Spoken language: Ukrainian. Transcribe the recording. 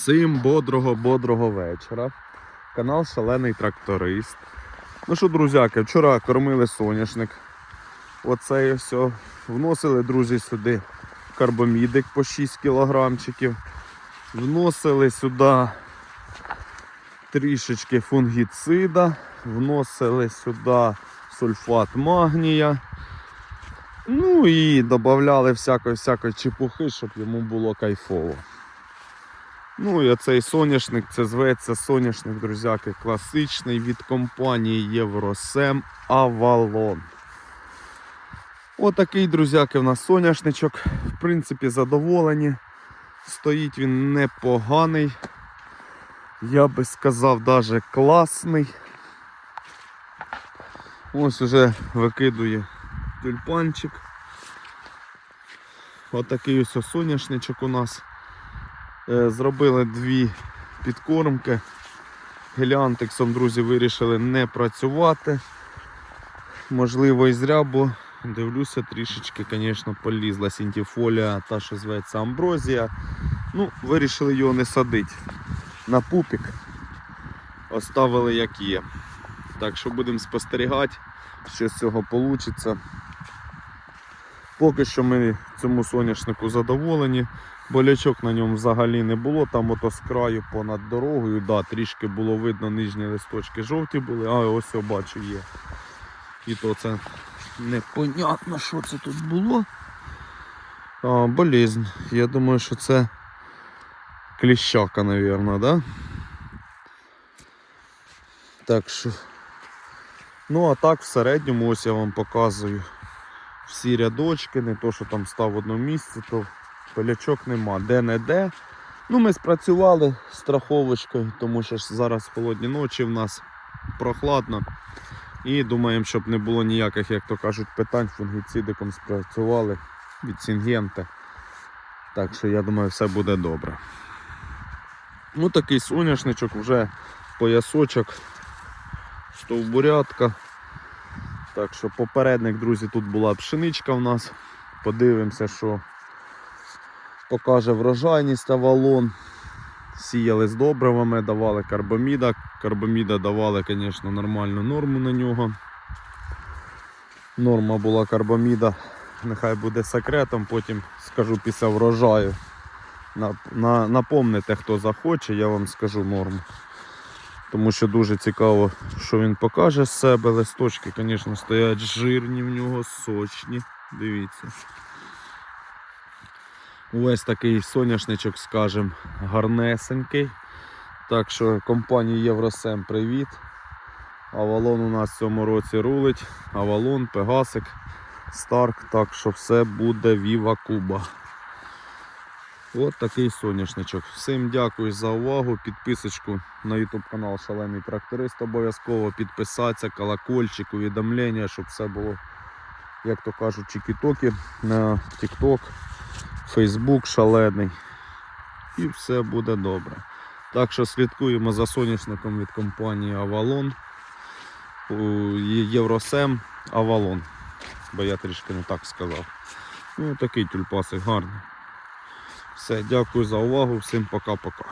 Всім бодрого-бодрого вечора. Канал Шалений Тракторист. Ну що, друзяки, вчора кормили соняшник. Оцей ось. о. Вносили, друзі, сюди карбомідик по 6 кілограмчиків. Вносили сюди трішечки фунгіцида. Вносили сюди сульфат магнія. Ну і додавали всякої всякої чепухи, щоб йому було кайфово. Ну і оцей соняшник, це зветься соняшник, друзяки, класичний від компанії Євросем Авалон. Отакий, друзяки, в нас соняшничок. В принципі, задоволені. Стоїть він непоганий. Я би сказав, навіть класний. Ось уже викидує тюльпанчик. Отакий ось соняшничок у нас. Е, Зробили дві підкормки. Геліантексом, друзі, вирішили не працювати. Можливо, і зря, бо дивлюся, трішечки, звісно, полізла синтіфолія, та, що зветься амброзія. Ну, вирішили його не садити на пупік. Оставили як є. Так що будемо спостерігати, що з цього вийде. Поки що ми цьому соняшнику задоволені. Болячок на ньому взагалі не було. Там ото з краю понад дорогою, да, трішки було видно, нижні листочки жовті були, а ось я бачу є. І то це непонятно, що це тут було. А, болезнь. Я думаю, що це кліщака, мабуть, да? Так що. Ну, а так в середньому ось я вам показую всі рядочки, не то, що там став в одному місці, то пилячок нема. Де-не-де. Ну, ми спрацювали страховочкою, тому що зараз холодні ночі в нас прохладно. І думаємо, щоб не було ніяких, як то кажуть, питань, фунгіцидиком спрацювали від Сінгента. Так що я думаю, все буде добре. Ну такий соняшничок, вже поясочок, стовбурятка. Так що попередник, друзі, тут була пшеничка в нас. Подивимося, що покаже врожайність авалон. Сіяли з добривами, давали карбоміда. Карбоміда давали, звісно, нормальну норму на нього. Норма була карбоміда, нехай буде секретом, потім скажу після врожаю. На, на, напомните, хто захоче, я вам скажу норму. Тому що дуже цікаво, що він покаже з себе. Листочки, звісно, стоять жирні в нього, сочні. Дивіться. Увесь такий соняшничок, скажем, гарнесенький. Так що компанії Євросем привіт. Авалон у нас в цьому році рулить. Авалон, Пегасик, Старк. Так що все буде Віва Куба. От такий соняшничок. Всім дякую за увагу. Підписочку на YouTube канал Шалений Тракторист. Обов'язково підписатися, колокольчик, увідомлення, щоб все було, як то кажуть, чікі-токи на TikTok, Facebook шалений. І все буде добре. Так що слідкуємо за соняшником від компанії Avalon. Євросем Avalon. Бо я трішки не так сказав. Ну такий тюльпасик гарний. Все, дякую за увагу, всім пока-пока.